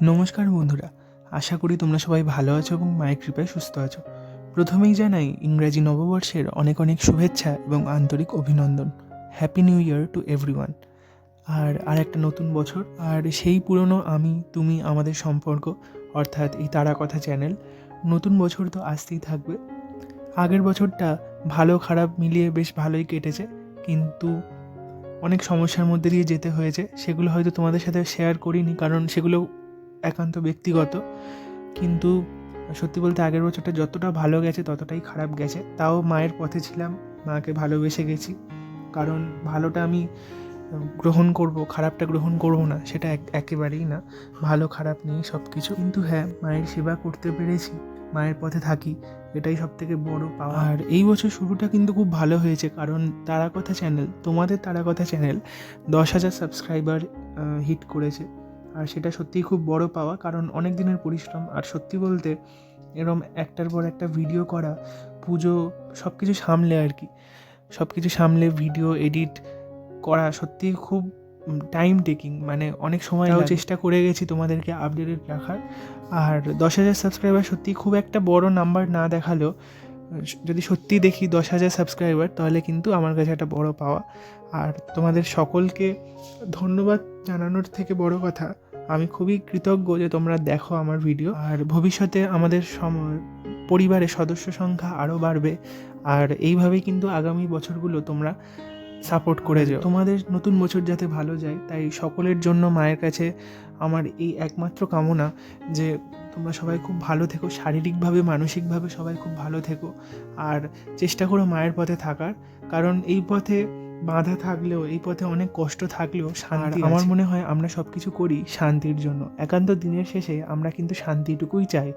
নমস্কার বন্ধুরা, আশা করি তোমরা সবাই ভালো আছো এবং মায়ের কৃপায় সুস্থ আছো। প্রথমেই জানাই ইংরাজি নববর্ষের অনেক অনেক শুভেচ্ছা এবং আন্তরিক অভিনন্দন। Happy new year to everyone আর আর একটা নতুন বছর, আর সেই পুরনো আমি, তুমি, আমাদের সম্পর্ক, অর্থাৎ এই তারা কথা চ্যানেল, নতুন বছর তো আসতেই থাকবে। আগের বছরটা ভালো খারাপ মিলিয়ে বেশ ভালোই কেটেছে, কিন্তু অনেক সমস্যার মধ্যে দিয়ে যেতে হয়েছে, সেগুলো হয়তো তোমাদের সাথে শেয়ার করিনি, কারণ সেগুলো একান্ত ব্যক্তিগত। কিন্তু সত্যি বলতে আগের বছরটা যতটা ভালো গেছে, ততটাই খারাপ গেছে। তাও মায়ের পথে ছিলাম, মাকে ভালোবেসে গেছি। কারণ ভালোটা আমি গ্রহণ করব, খারাপটা গ্রহণ করব না, সেটা এক- একেবারেই না। ভালো খারাপ নিয়ে সব কিছু কিন্তু হ্যাঁ মায়ের সেবা করতে পেরেছি, মায়ের পথে থাকি, এটাই সব থেকে বড় পাওয়া। আর এই বছর শুরুটা কিন্তু খুব ভালো হয়েছে, কারণ তারা কথা চ্যানেল, তোমাদের তারা কথা চ্যানেল দশ হাজার সাবস্ক্রাইবার হিট করেছে। আর সেটা সত্যিই খুব বড় পাওয়া কারণ অনেক দিনের পরিশ্রম। আর সত্যি বলতে এরম একটার পর একটা ভিডিও করা পুজো সব কিছু সামলে আর কি। সব কিছু সামলে ভিডিও এডিট করা সত্যিই খুব টাইম টেকিং মানে অনেক সময়। চেষ্টা করে গেছি তোমাদেরকে আপডেটেড রাখার। আর দশ হাজার সাবস্ক্রাইবার সত্যি খুব একটা বড় নাম্বার না দেখালেও যদি সত্যি দেখি দশ হাজার সাবস্ক্রাইবার তাহলে কিন্তু আমার কাছে একটা বড় পাওয়া। আর তোমাদের সকলকে ধন্যবাদ জানানোর থেকে বড় কথা আমি খুবই কৃতজ্ঞ যে তোমরা দেখো আমার ভিডিও আর ভবিষ্যতে আমাদের সম- পরিবারের সদস্য সংখ্যা আরও বাড়বে আর এইভাবেই কিন্তু আগামী বছরগুলো তোমরা সাপোর্ট করে যাও। তোমাদের নতুন বছর যাতে ভালো যায় তাই সকলের জন্য মায়ের কাছে আমার এই একমাত্র কামনা যে তোমরা সবাই খুব ভালো থেকো শারীরিকভাবে মানসিকভাবে সবাই খুব ভালো থেকো আর চেষ্টা করো মায়ের পথে থাকার কারণ এই পথে বাধা থাকলেও এই পথে অনেক কষ্ট থাকলেও শান্তি আমার মনে হয় আমরা সব কিছু করি শান্তির জন্য। একান্ত দিনের শেষে আমরা কিন্তু শান্তিটুকুই চাই।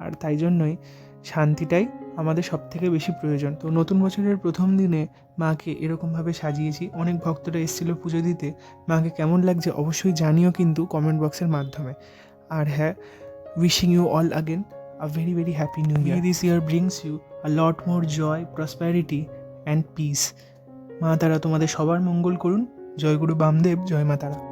আর তাই জন্যই শান্তিটাই আমাদের সব থেকে বেশি প্রয়োজন। তো নতুন বছরের প্রথম দিনে মাকে এরকমভাবে সাজিয়েছি। অনেক ভক্তরা এসেছিল পুজো দিতে। মাকে কেমন লাগছে অবশ্যই জানিও কিন্তু কমেন্ট বক্সের মাধ্যমে। আর হ্যাঁ wishing you all again a very very happy new year this year brings you a lot more joy prosperity and peace মা তারা তোমাদের সবার মঙ্গল করুন। জয় গুরু বামদেব জয় মা তারা।